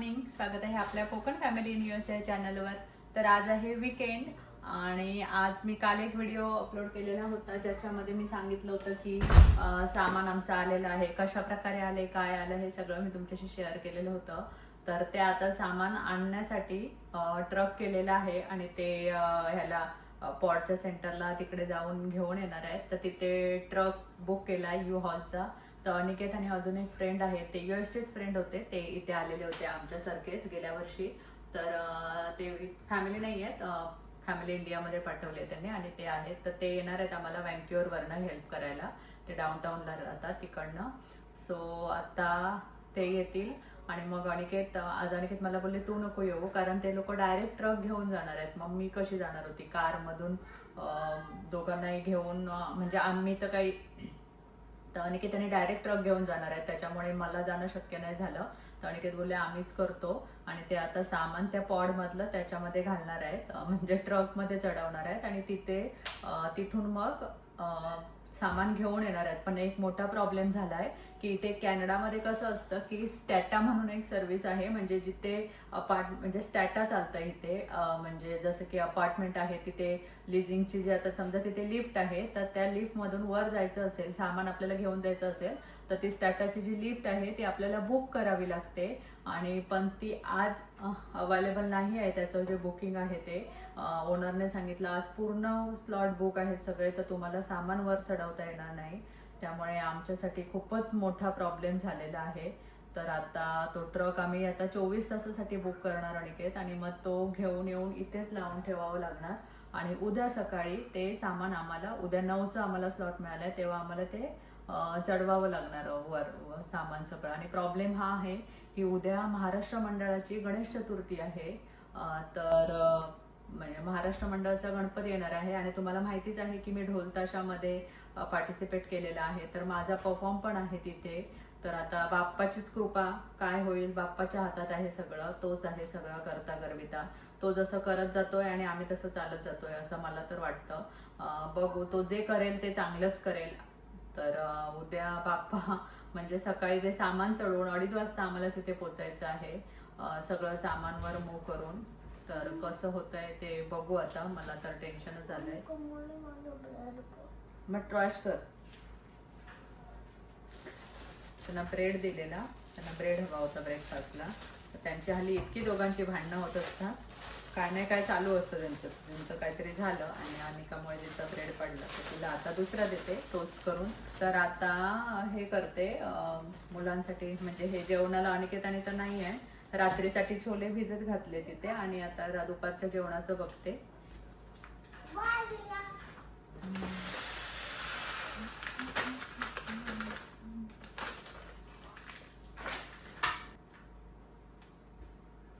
Morning स्वागत आहे आपल्या कोकण फॅमिली इन युएस या चॅनलवर तर आज आहे विकेंड आणि आज मी काल एक व्हिडिओ अपलोड केलेला होता. ज्याच्यामध्ये मी सांगितलं होतं की सामान आमचं आलेलं आहे. कशा प्रकारे आले काय आलं हे सगळं मी तुमच्याशी शेअर केलेलं होतं. तर ते आता सामान आणण्यासाठी ट्रक केलेलं आहे आणि ते ह्याला पॉडच्या सेंटरला तिकडे जाऊन घेऊन येणार आहेत. तर तिथे ट्रक बुक केला यू हॉलचा तर अनिकेत आणि अजून एक फ्रेंड आहे ते युएसचेच फ्रेंड होते ते इथे आलेले होते आमच्यासारखेच गेल्या वर्षी. तर ते फॅमिली नाही आहेत फॅमिली इंडियामध्ये पाठवले त्यांनी आणि ते आहेत. तर ते येणार आहेत आम्हाला वरनं हेल्प करायला. ते डाऊनटाऊनला राहतात तिकडनं. सो आता ते येतील. आणि मग अनिकेत आज अनिकेत मला बोलले तू नको येऊ कारण ते लोक डायरेक्ट ट्रक घेऊन जाणार आहेत. मग मी कशी जाणार होती? कारमधून दोघांनाही घेऊन म्हणजे आम्ही तर काही तर अनिकेत डायरेक्ट ट्रक घेऊन जाणार आहेत. त्याच्यामुळे मला जाणं शक्य नाही झालं. तर अनिकेत बोलले आम्हीच करतो. आणि ते आता सामान त्या पॉड मधलं त्याच्यामध्ये घालणार आहेत. म्हणजे ट्रकमध्ये चढवणार आहेत. आणि तिथे तिथून मग अं, सामान घेऊन येणार आहेत. पण एक मोठा प्रॉब्लेम झालाय की इथे कॅनडामध्ये कसं असतं की स्टॅटा म्हणून एक सर्व्हिस आहे. म्हणजे जिथे अपार्ट म्हणजे स्टॅटा चालतं इथे. म्हणजे जसं की अपार्टमेंट आहे तिथे लिझिंगची जी आता समजा तिथे लिफ्ट आहे तर त्या लिफ्ट मधून वर जायचं असेल सामान आपल्याला घेऊन जायचं असेल तर ती स्टाटाची जी लिफ्ट आहे ती आपल्याला बुक करावी लागते. आणि पण ती आज अवेलेबल नाही आहे त्याचं जे बुकिंग आहे ते. ओनरने सांगितलं आज पूर्ण स्लॉट बुक आहेत सगळे तर तुम्हाला सामान वर चढवता येणार नाही. त्यामुळे आमच्यासाठी खूपच मोठा प्रॉब्लेम झालेला आहे. तर आता तो ट्रक आम्ही आता चोवीस तासासाठी बुक करणार अनिकेत. आणि मग तो घेऊन येऊन इथेच लावून ठेवावं लागणार. आणि उद्या सकाळी ते सामान आम्हाला उद्या नऊचं आम्हाला स्लॉट मिळालाय तेव्हा आम्हाला ते चढवावं लागणार वर सामान सगळं आणि प्रॉब्लेम हा आहे की उद्या महाराष्ट्र मंडळाची गणेश चतुर्थी आहे. तर म्हणजे महाराष्ट्र मंडळाचा गणपती येणार आहे आणि तुम्हाला माहितीच आहे की मी ढोलताशामध्ये पार्टिसिपेट केलेला आहे. तर माझा परफॉर्म पण आहे तिथे. तर आता बाप्पाचीच कृपा काय होईल बाप्पाच्या हातात आहे सगळं तोच आहे सगळं करता गर्विता. तो जसं करत जातोय आणि आम्ही तसं चालत जातोय असं मला तर वाटतं. बघू तो जे करेल ते चांगलंच करेल. तर उद्या बाप्पा म्हणजे सकाळी ते सामान चढवून अडीच वाजता आम्हाला तिथे पोचायचं आहे. सगळं सामानवर मूव करून. तर कसं होतंय ते बघू आता. मला तर टेन्शनच आलंय. मग ट्रॉश कर. त्यांना ब्रेड दिलेला. त्यांना ब्रेड हवा होता ब्रेकफास्टला त्यांच्या हल्ली इतकी दोघांची भांडणं होत असतात. काय नाही काय चालू असतं त्यांचं. त्यांचं काहीतरी झालं आणि अनिकामुळे तिचा ब्रेड पडला. तर तिला आता दुसरा देते टोस्ट करून. तर आता हे करते मुलांसाठी म्हणजे हे जेवणाला अनिकेताने तर नाही आहे. रात्रीसाठी छोले भिजत घातले तिथे आणि आता दुपारच्या जेवणाचं बघते.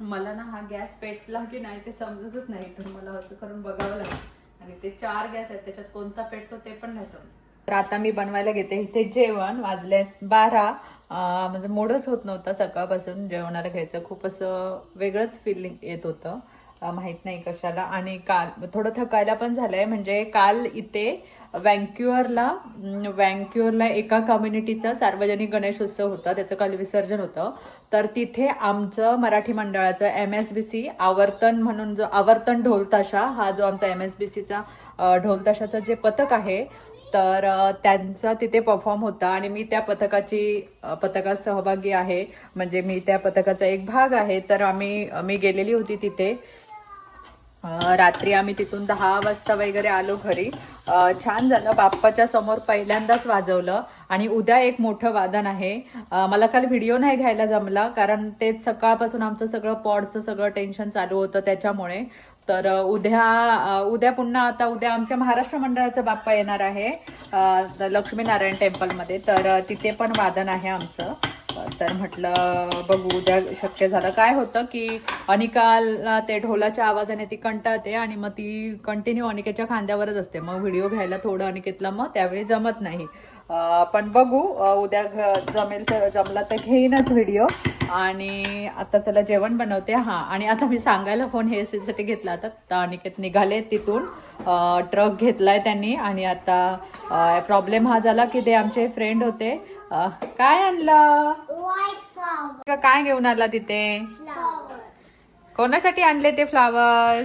मला ना हा गॅस पेटला की नाही ते समजतच नाही. तर मला असं करून बघावं लागेल आणि ते चार गॅस आहेत त्याच्यात कोणता पेटतो ते पण नाही समजत. तर आता मी बनवायला घेते इथे जेवण वाजले बारा. म्हणजे मोडच होत नव्हता सकाळपासून. जेवणाला घ्यायचं खूप असं वेगळंच फिलिंग येत होतं. माहीत नाही कशाला. आणि काल थोडं थकायला पण झालंय. म्हणजे काल इथे वँक्युअरला वँक्युअरला एका कम्युनिटीचा सार्वजनिक गणेशोत्सव होता त्याचं काल विसर्जन होतं. तर तिथे आमचं मराठी मंडळाचं एम एस बी सी आवर्तन म्हणून जो आवर्तन ढोलताशा हा जो आमचा एम एस बी सीचा ढोलताशाचं जे पथक आहे तर त्यांचा तिथे परफॉर्म होता आणि मी त्या पथकाची पथकात सहभागी आहे. म्हणजे मी त्या पथकाचा एक भाग आहे. तर आम्ही मी गेलेली होती तिथे. रात्री आम्ही तिथून दहा वाजता वगैरे आलो घरी. छान झालं. बाप्पाच्या समोर पहिल्यांदाच वाजवलं. आणि उद्या एक मोठं वादन आहे. मला काल व्हिडिओ नाही घ्यायला जमला कारण तेच सकाळपासून आमचं सगळं पॉडचं सगळं टेन्शन चालू होतं त्याच्यामुळे. तर उद्या उद्या पुन्हा आता उद्या आमच्या महाराष्ट्र मंडळाचा बाप्पा येणार आहे लक्ष्मीनारायण टेम्पलमध्ये. तर तिथे पण वादन आहे आमचं. तर म्हटलं बघू उद्या शक्य झालं. काय होतं की अनिकाला ते ढोलाच्या आवाजाने ती कंटाळते आणि मग ती कंटिन्यू अनिकेच्या खांद्यावरच असते. मग व्हिडिओ घ्यायला थोडं अनिकेतला मग त्यावेळी जमत नाही. पण बघू उद्या जमेल तर जमला तर घेईनच व्हिडिओ. आणि आता त्याला जेवण बनवते. हा आणि आता मी सांगायला फोन हे सीसाठी घेतला आता तर अनिकेत निघाले तिथून. ट्रक घेतलाय त्यांनी. आणि आता प्रॉब्लेम हा झाला की ते आमचे फ्रेंड होते. अं, काय आणलं? का काय घेऊन आला तिथे? कोणासाठी आणले ते फ्लावर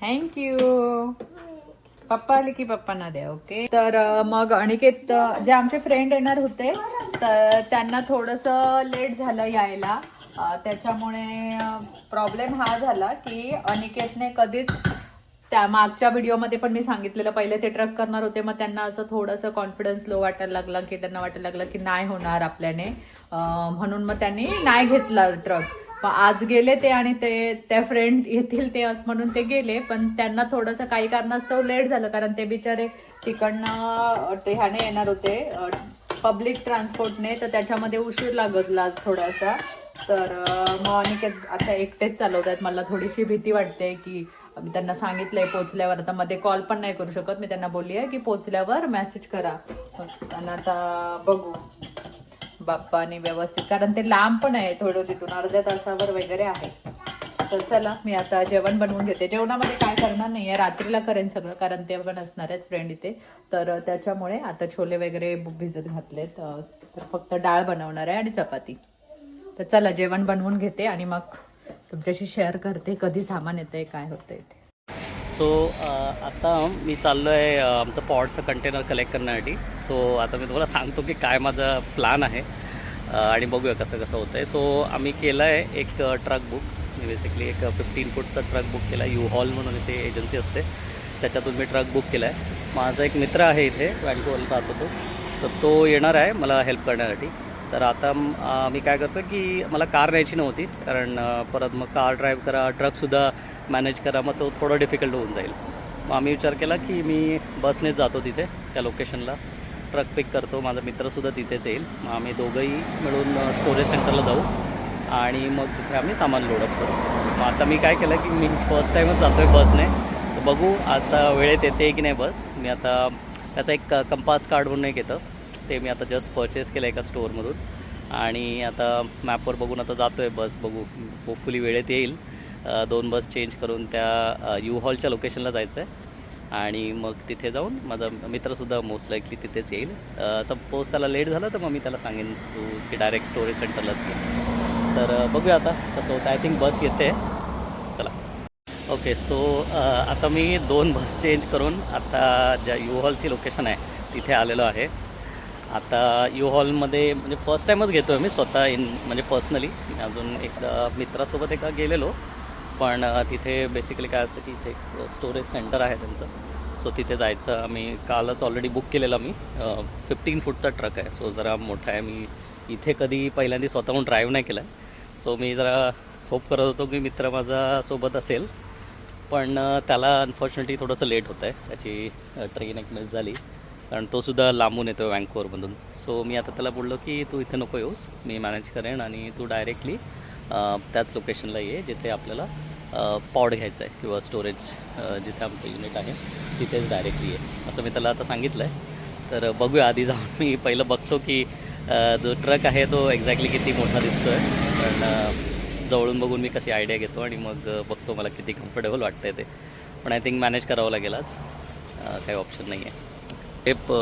थँक्यू पप्पा आले की पप्पांना द्या ओके तर अ, मग अनिकेत अ, जे आमचे फ्रेंड येणार होते तर त्यांना थोडस लेट झालं यायला. अ, त्याच्यामुळे प्रॉब्लेम हा झाला की अनिकेतने कधीच त्या मागच्या व्हिडिओमध्ये पण मी सांगितलेलं पहिले ते ट्रक करणार होते मग त्यांना असं थोडंसं कॉन्फिडन्स लो वाटायला लागला की त्यांना वाटायला लागलं की नाही होणार आपल्याने. म्हणून मग त्यांनी नाही घेतला ट्रक मग आज गेले ते आणि ते त्या फ्रेंड येतील ते असं म्हणून ते गेले पण त्यांना थोडंसं काही कारणास्तव लेट झालं कारण ते बिचारे तिकडनं ते ह्याने येणार होते पब्लिक ट्रान्सपोर्टने तर त्याच्यामध्ये उशीर लागला थोडासा. तर मग अनिकेत आता एकटेच चालवत आहेत मला थोडीशी भीती वाटते की मी त्यांना सांगितलंय पोचल्यावर. आता मध्ये कॉल पण नाही करू शकत. मी त्यांना बोलली आहे की पोचल्यावर मेसेज करा. आणि आता बघू. बाप्पानी व्यवस्थित कारण ते लांब पण आहे थोडं तिथून. अर्ध्या तासावर वगैरे आहे. तर चला मी आता जेवण बनवून घेते. जेवणामध्ये काय करणार नाही आहे रात्रीला करेन सगळं कारण ते पण असणार आहेत फ्रेंड इथे. तर त्याच्यामुळे आता छोले वगैरे भिजत घातलेत. तर फक्त डाळ बनवणार आहे आणि चपाती. तर चला जेवण बनवून घेते आणि मग तुमच्याशी शेअर करते कधी सामान येतं आहे काय होतं ते. सो आता मी चाललो आहे आमचं पॉडचं कंटेनर कलेक्ट करण्यासाठी. सो आता मी तुम्हाला सांगतो की काय माझा प्लॅन आहे. आणि बघूया कसं कसं होतं आहे सो आम्ही केलं आहे एक ट्रक बुक मी बेसिकली एक फिफ्टीन फूटचा ट्रक बुक केला यू हॉल म्हणून इथे एजन्सी असते. त्याच्यातून मी ट्रक बुक केला आहे माझा एक मित्र आहे इथे वॅनकोवरला राहतो तो. तर तो येणार आहे मला हेल्प करण्यासाठी. तर आता मी काय करतो की मला कार न्यायची नव्हती कारण परत मग कार ड्राईव्ह करा ट्रकसुद्धा मॅनेज करा मग तो थोडं डिफिकल्ट होऊन जाईल. मग आम्ही विचार केला की मी बसनेच जातो तिथे त्या लोकेशनला ट्रक पिक करतो माझा मित्रसुद्धा तिथेच येईल. मग आम्ही दोघंही मिळून स्टोरेज सेंटरला जाऊ आणि मग तिथे आम्ही सामान लोडअप करू. मग आता मी काय केलं की मी फर्स्ट टाईमच जातो आहे बसने तर बघू आता वेळेत येते की नाही बस मी आता त्याचा एक कंपास कार्ड म्हणून एक येतं. ते मी आता जस्ट परचेस केलं एका स्टोअरमधून आणि आता मॅपवर बघून आता जातो आहे बस बघू. होपफुली वेळेत येईल. दोन बस चेंज करून त्या यू हॉलच्या लोकेशनला जायचं आहे आणि मग तिथे जाऊन माझा मित्रसुद्धा मोस्ट लाईकली तिथेच येईल. सपोज त्याला लेट झालं तर मग मी त्याला सांगेन तू की डायरेक्ट स्टोरेज सेंटरलाच ये. तर बघूया आता कसं होतं. आय थिंक बस येते. चला. ओके सो आता मी दोन बस चेंज करून आता ज्या यू हॉलची लोकेशन आहे तिथे आलेलो आहे. आता यू हॉलमध्ये म्हणजे फर्स्ट टाईमच घेतो आहे मी स्वतः इन म्हणजे पर्सनली अजून एकदा मित्रासोबत एका गेलेलो पण तिथे बेसिकली काय असतं की इथे एक स्टोरेज सेंटर आहे त्यांचं. सो तिथे जायचं. आम्ही कालच ऑलरेडी बुक केलेला मी. फिफ्टीन फूटचा ट्रक आहे. सो जरा मोठा आहे. मी इथे कधी पहिल्यांदा स्वतःहून ड्राईव्ह नाही केला आहे सो मी जरा होप करत होतो की मित्र माझा सोबत असेल. पण त्याला अनफॉर्च्युनेटली थोडंसं लेट होतं आहे त्याची ट्रेन एक मिस झाली. कारण तोसुद्धा लांबून येतो वँकोवरमधून सो मी आता त्याला बोललो की तू इथे नको येऊस. मी मॅनेज करेन आणि तू डायरेक्टली त्याच लोकेशनला ये जिथे आपल्याला पॉड घ्यायचं आहे किंवा स्टोरेज जिथे आमचं युनिट आहे तिथेच डायरेक्टली ये. असं मी त्याला आता सांगितलं आहे तर बघूया आधी जाऊन मी पहिलं बघतो की जो ट्रक आहे तो एक्झॅक्टली किती मोठा दिसतो आहे पण जवळून बघून मी कशी आयडिया घेतो आणि मग बघतो मला किती कम्फर्टेबल वाटतं आहे ते. पण आय थिंक मॅनेज करावं लागेल आज. काही ऑप्शन नाही आहे टेप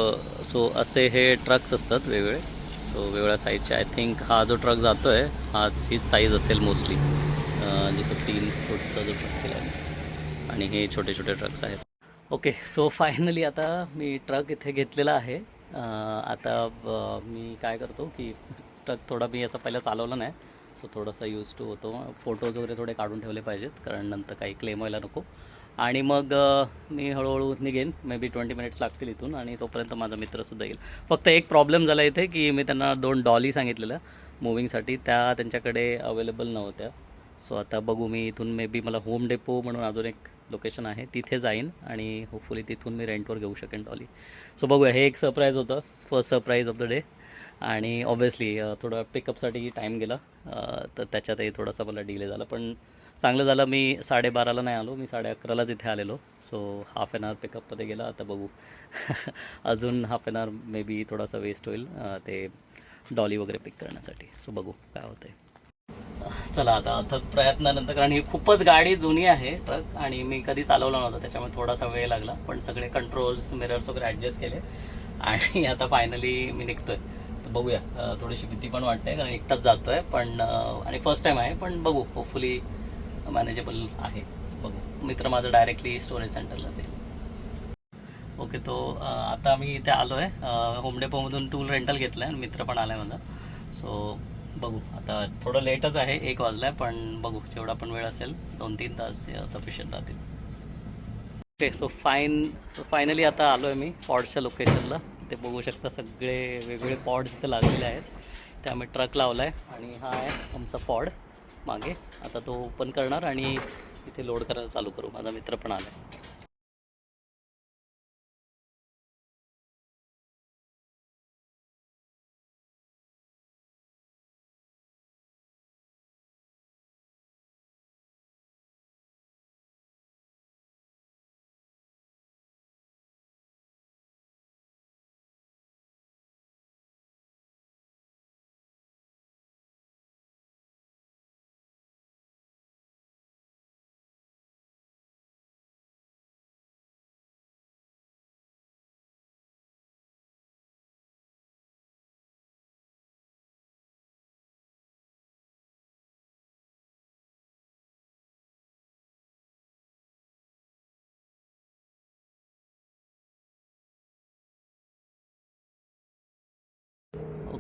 सो असे हे ट्रक्स असतात वेगवेगळे. सो वेगवेगळ्या साईजचे आय थिंक हा जो ट्रक जातो आहे हाच हीच साईज असेल मोस्टली जिथं तीन फूटचा जो ट्रक केला आणि हे छोटे छोटे ट्रक्स आहेत. ओके सो फायनली आता मी ट्रक इथे घेतलेला आहे. आता मी काय करतो की ट्रक थोडा मी असं पहिला चालवला नाही. सो थोडासा यूज टू होतो. फोटोज वगैरे थोडे काढून ठेवले पाहिजेत कारण नंतर काही क्लेम व्हायला नको. आणि मग मी हळूहळू निघेन. मे बी ट्वेंटी मिनिट्स लागतील इथून आणि तोपर्यंत माझा मित्रसुद्धा येईल. फक्त एक प्रॉब्लेम झाला इथे की मी त्यांना दोन डॉली सांगितलेलं मुव्हिंगसाठी त्या त्यांच्याकडे अवेलेबल नव्हत्या. सो आता बघू मी इथून मे बी मला होम डेपो म्हणून अजून एक लोकेशन आहे. तिथे जाईन आणि होपफुली तिथून मी रेंटवर घेऊ शकेन डॉली सो बघूया हे एक सरप्राईज होतं. First surprise of the day आणि ऑब्व्हियसली थोडं पिकअपसाठी टाईम गेला. तर त्याच्यातही थोडासा मला डिले झाला. पण चांगलं झालं. मी साडेबाराला नाही आलो. मी साडे अकरालाच इथे आलेलो. सो हाफ एन आवर पिकअपमध्ये गेला. आता बघू. अजून half an our may be थोडासा वेस्ट होईल ते डॉली वगैरे पिक करण्यासाठी. सो बघू काय होतंय. चला आता अथक प्रयत्नानंतर कारण ही खूपच गाडी जुनी आहे ट्रक आणि मी कधी चालवला नव्हता त्याच्यामुळे थोडासा वेळ लागला. पण सगळे कंट्रोल्स मिरर्स वगैरे ॲडजस्ट केले. आणि आता फायनली मी निघतोय. तर बघूया. थोडीशी भीती पण वाटते कारण एकटाच जातोय. पण आणि फर्स्ट टाइम आहे. पण बघू होपफुली मॅनेजेबल आहे. बघू. मित्र माझं डायरेक्टली स्टोरेज सेंटरलाच येईल ओके तो आता मी इथे आलो आहे होम डेपोमधून टूल रेंटल घेतलं आहे मित्र पण आला आहे माझा. सो बघू. आता थोडं लेटच आहे. एक वाजला आहे पण बघू. जेवढा पण वेळ असेल दोन तीन तास सफिशियंट राहतील. Okay so fine so finally आता आलो आहे मी पॉड्सच्या लोकेशनला ते बघू शकता सगळे वेगवेगळे पॉड्स इथे लागलेले आहेत. ते आम्ही ट्रक लावला आहे आणि हा आहे आमचा पॉड मागे. आता तो ओपन करणार आणि इथे लोड करायला चालू करू. माझा मित्र पण आला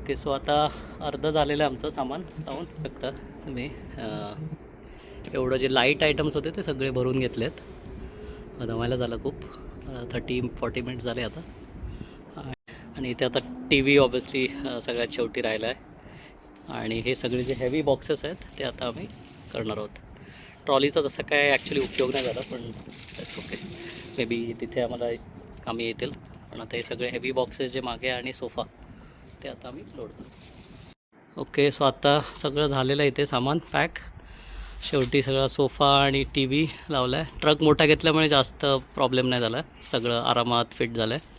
ओके सो आता अर्धं झालेलं आहे आमचं सामान. लावून शकता तुम्ही एवढं जे लाइट आयटम्स होते ते सगळे भरून घेतलेत. दमायला झालं खूप. थर्टी फॉर्टी मिनिट्स झाले आता. आणि इथे आता टी व्ही ऑब्विसली सगळ्यात शेवटी राहिला आहे आणि हे सगळे जे हेवी बॉक्सेस आहेत ते आता आम्ही करणार आहोत. ट्रॉलीचा जसं काय ॲक्च्युली उपयोग नाही झाला पण दॅट्स ओके मे बी तिथे आम्हाला कामी येतील. पण आता हे सगळे हेवी बॉक्सेस जे मागे आणि सोफा ते आता आम्ही लोड करू ओके सो आता सगळं झालेलं आहे इथे सामान पॅक शेवटी सगळा सोफा आणि टी व्ही लावला आहे ट्रक मोठा घेतल्यामुळे जास्त प्रॉब्लेम नाही झाला. सगळं आरामात फिट झालं आहे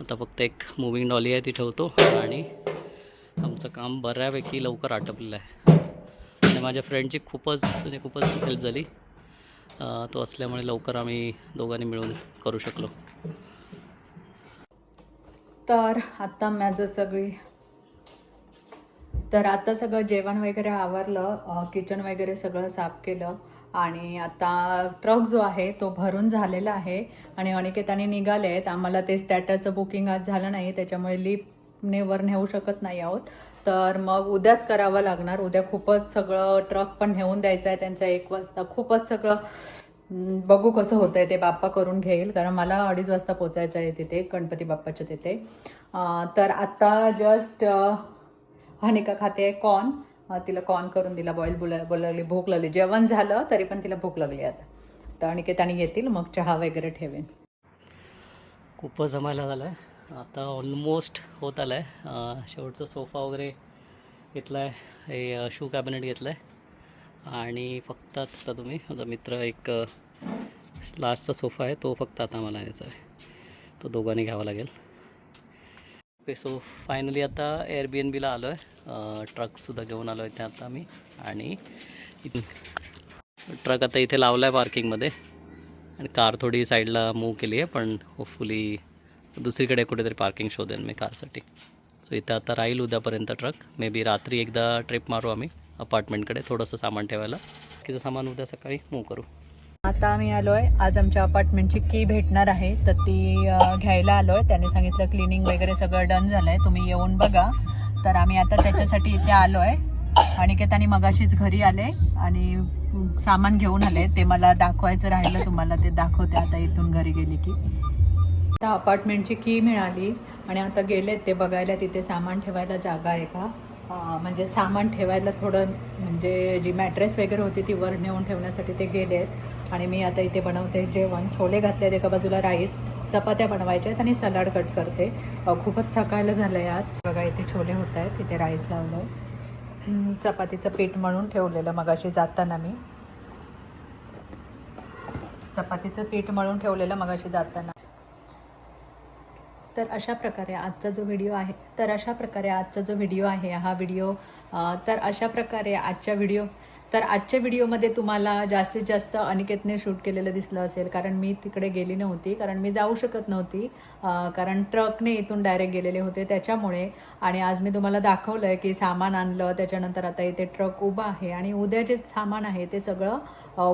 आता फक्त एक मुव्हिंग डॉली आहे ती ठेवतो. आणि आमचं काम बऱ्यापैकी लवकर आटपलेलं आहे. आणि माझ्या फ्रेंडची खूपच म्हणजे खूपच हेल्प झाली. तो असल्यामुळे लवकर आम्ही दोघांनी मिळून करू शकलो. तर आता माझं सगळी तर आता सगळं जेवण वगैरे आवरलं किचन वगैरे सगळं साफ केलं आणि आता ट्रक जो आहे तो भरून झालेला आहे आणि अनिकेताने निघाले आहेत. आम्हाला ते स्टॅटरचं बुकिंग आज झालं नाही त्याच्यामुळे लिपने वर नेऊ शकत नाही आहोत. तर मग उद्याच करावं लागणार. उद्या खूपच सगळं ट्रक पण नेऊन द्यायचं आहे. त्यांचा एक वाजता खूपच सगळं बघू कसं होतं आहे ते बाप्पा करून घेईल कारण मला अडीच वाजता पोचायचं आहे तिथे गणपती बाप्पाच्या तिथे. तर आत्ता जस्ट हानिका खाते आहे कॉर्न तिला कॉर्न करून दिला बॉईल बोला बोलावली भूक लागली. जेवण झालं तरी पण तिला भूक लागली आता. तर अनिकेताने येतील मग चहा वगैरे ठेवेन. खूपच जमायला झालं आहे आता ऑलमोस्ट होत आलं आहे शेवटचा सोफा वगैरे घेतला आहे हे शू कॅबिनेट घेतलं आहे आणि फक्त आता तुम्ही माझा मित्र एक लास्टचा सोफा आहे तो फक्त आता मला यायचा आहे. तो दोघांनी घ्यावा लागेल. ओके सो फायनली आता एअर एन बीला आलो आहे ट्रकसुद्धा घेऊन आलो आहे ते आता आम्ही आणि ट्रक आता इथे लावला आहे पार्किंगमध्ये आणि कार थोडी साईडला मूव केली आहे पण होपफुली दुसरीकडे कुठेतरी पार्किंग शोधेन मी कारसाठी सो इथं आता राहील उद्यापर्यंत ट्रक मे बी रात्री एकदा ट्रिप मारू आम्ही. अपार्टमेंटकडे थोडंसं सामान ठेवायला. बाकीचं सामान उद्या सकाळी मूव करू. आता आम्ही आलो आहे आज आमच्या अपार्टमेंटची की भेटणार आहे. तर ती घ्यायला आलो आहे त्याने सांगितलं क्लिनिंग वगैरे सगळं डन झालं आहे तुम्ही येऊन बघा. तर आम्ही आता त्याच्यासाठी इथे आलोय. आणि की त्यांनी मगाशीच घरी आले आणि सामान घेऊन आले. ते मला दाखवायचं राहिलं. तुम्हाला ते दाखवते. आता इथून घरी गेली की. आता अपार्टमेंटची की मिळाली. आणि आता गेलेत ते बघायला. तिथे सामान ठेवायला जागा आहे का? म्हणजे सामान ठेवायला थोडं म्हणजे जी मॅट्रेस वगैरे होती ती वर नेऊन ठेवण्यासाठी ते गेले आहेत. आणि मी आता इथे बनवते जेवण. छोले घातले एका बाजूला राईस चपात्या बनवायच्या आहेत आणि सलाड कट करते. खूपच थकायला झालं आहे आज. बघा इथे छोले होत आहेत. तिथे राईस लावलं आहे चपातीचं पीठ म्हणून ठेवलेलं मगाशी जाताना मी. चपातीचं पीठ मळून ठेवलेलं मगाशी जाताना. तर अशा प्रकारे आजचा जो व्हिडिओ आहे तर अशा प्रकारे आजचा जो व्हिडिओ आहे हा व्हिडिओ तर अशा प्रकारे आजच्या व्हिडिओ तर आजच्या व्हिडिओमध्ये तुम्हाला जास्तीत जास्त अनिकेतने शूट केलेलं दिसलं असेल कारण मी तिकडे गेली नव्हती कारण मी जाऊ शकत नव्हती कारण ट्रकने इथून डायरेक्ट गेलेले होते त्याच्यामुळे. आणि आज मी तुम्हाला दाखवलं आहे की सामान आणलं त्याच्यानंतर आता इथे ट्रक उभा आहे आणि उद्या जे सामान आहे ते सगळं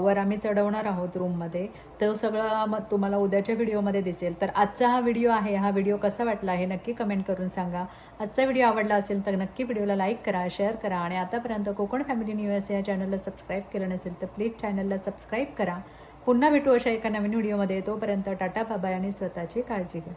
वर आम्ही चढवणार आहोत रूममध्ये. तो सगळं मग तुम्हाला उद्याच्या व्हिडिओमध्ये दिसेल. तर आजचा हा व्हिडिओ आहे. हा व्हिडिओ कसा वाटला आहे नक्की कमेंट करून सांगा. आजचा व्हिडिओ आवडला असेल तर नक्की व्हिडिओला लाईक करा शेअर करा आणि आतापर्यंत कोकण फॅमिली न्यूज या चॅनलला सबस्क्राईब केलं नसेल तर प्लीज चॅनलला सबस्क्राईब करा. पुन्हा भेटू अशा एका नवीन व्हिडिओमध्ये तोपर्यंत टाटा बाबाय आणि स्वतःची काळजी घ्या.